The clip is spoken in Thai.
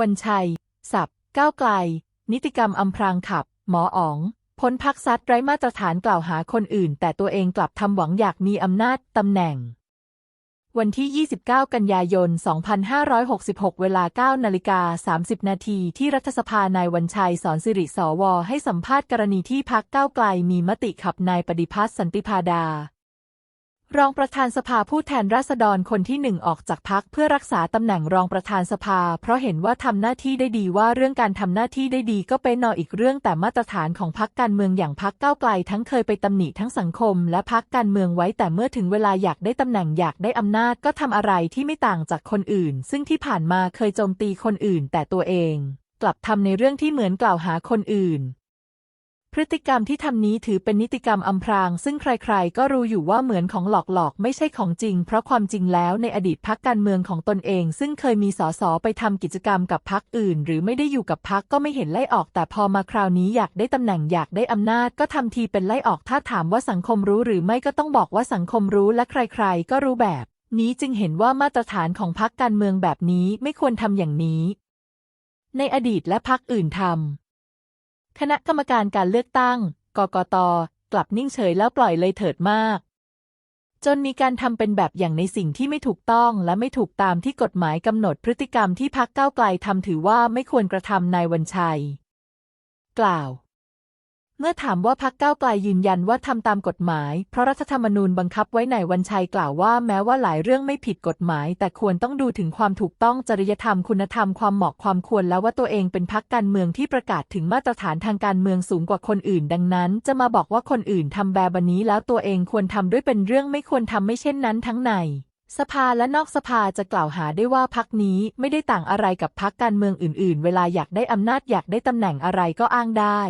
วันชัย สับก้าวไกล นิติกรรมอำพรางขับ หมออ๋อง พ้นพักซัดไร้มาตรฐานกล่าวหาคนอื่น แต่ตัวเองกลับทำหวังอยากมีอำนาจตำแหน่ง วันที่ 29 กันยายน 2566 เวลา 9 นาฬิกา 30 นาทีที่รัฐสภานายวันชัยสอนสิริสว ให้สัมภาษณ์กรณีที่พักก้าวไกลมีมติขับนายปฏิพัฒน์สันติพาดา รองประธานสภาผู้แทนราษฎรคนที่หนึ่งออกจากพักเพื่อรักษาตำแหน่งรองประธานสภา เพราะเห็นว่าทำหน้าที่ได้ดีว่าเรื่องการทำหน้าที่ได้ดีก็เป็นนออีกเรื่องแต่มาตรฐานของพักการเมืองอย่างพักก้าวไกลทั้งเคยไปตำหนิทั้งสังคม และพักการเมืองไว้แต่เมื่อถึงเวลาอยากได้ตำแหน่งอยากได้อำนาจก็ทำอะไรที่ไม่ต่างจากคนอื่น ซึ่งที่ผ่านมาเคยโจมตีคนอื่นแต่ตัวเอง กลับทำในเรื่องที่เหมือนกล่าวหาคนอื่น พฤติกรรมที่ทำนี้ถือเป็นนิติกรรมอำพราง ซึ่งใครๆ ก็รู้อยู่ว่าเหมือนของหลอกๆ ไม่ใช่ของจริง เพราะความจริงแล้วในอดีตพักการเมืองของตนเอง ซึ่งเคยมีสสไปทำกิจกรรมกับพักอื่น หรือไม่ได้อยู่กับพักก็ไม่เห็นไล่ออก แต่พอมาคราวนี้อยากได้ตำแหน่งอยากได้อำนาจ ก็ทำทีเป็นไล่ออกถ้าถามว่าสังคมรู้หรือไม่ก็ต้องบอกว่าสังคมรู้และใครๆ ก็รู้แบบ นี้จึงเห็นว่ามาตรฐานของพักการเมืองแบบนี้ไม่ควรทำอย่างนี้ ในอดีตและพักอื่นทำ คณะกรรมการการเลือกตั้ง กกต กลับนิ่งเฉยแล้วปล่อยเลยเถิดมาก จนมีการทำเป็นแบบอย่างในสิ่งที่ไม่ถูกต้องและไม่ถูกตามที่กฎหมายกำหนดพฤติกรรมที่พักเก้าไกลทำถือว่าไม่ควรกระทำนายวันชัย กล่าว เมื่อถามว่าพักก้าวไกลยืนยันว่าทำตามกฎหมาย เพราะรัฐธรรมนูญบังคับไว้นวันชัยกล่าวว่าแม้ว่าหลายเรื่องไม่ผิดกฎหมาย แต่ควรต้องดูถึงความถูกต้องจริยธรรมคุณธรรมความเหมาะความควรแล้วว่าตัวเองเป็นพักการเมืองที่ประกาศถึงมาตรฐานทางการเมืองสูงกว่าคนอื่น ดังนั้น จะมาบอกว่าคนอื่นทำแบบนี้แล้วตัวเองควรทำด้วยเป็นเรื่องไม่ควรทำไม่เช่นนั้นทั้งในสภาและนอกสภาจะกล่าวหาได้ว่าพักนี้ไม่ได้ต่างอะไรกับพักการเมืองอื่น ๆ เวลาอยากได้อำนาจอยากได้ตำแหน่งอะไรก็อ้างได้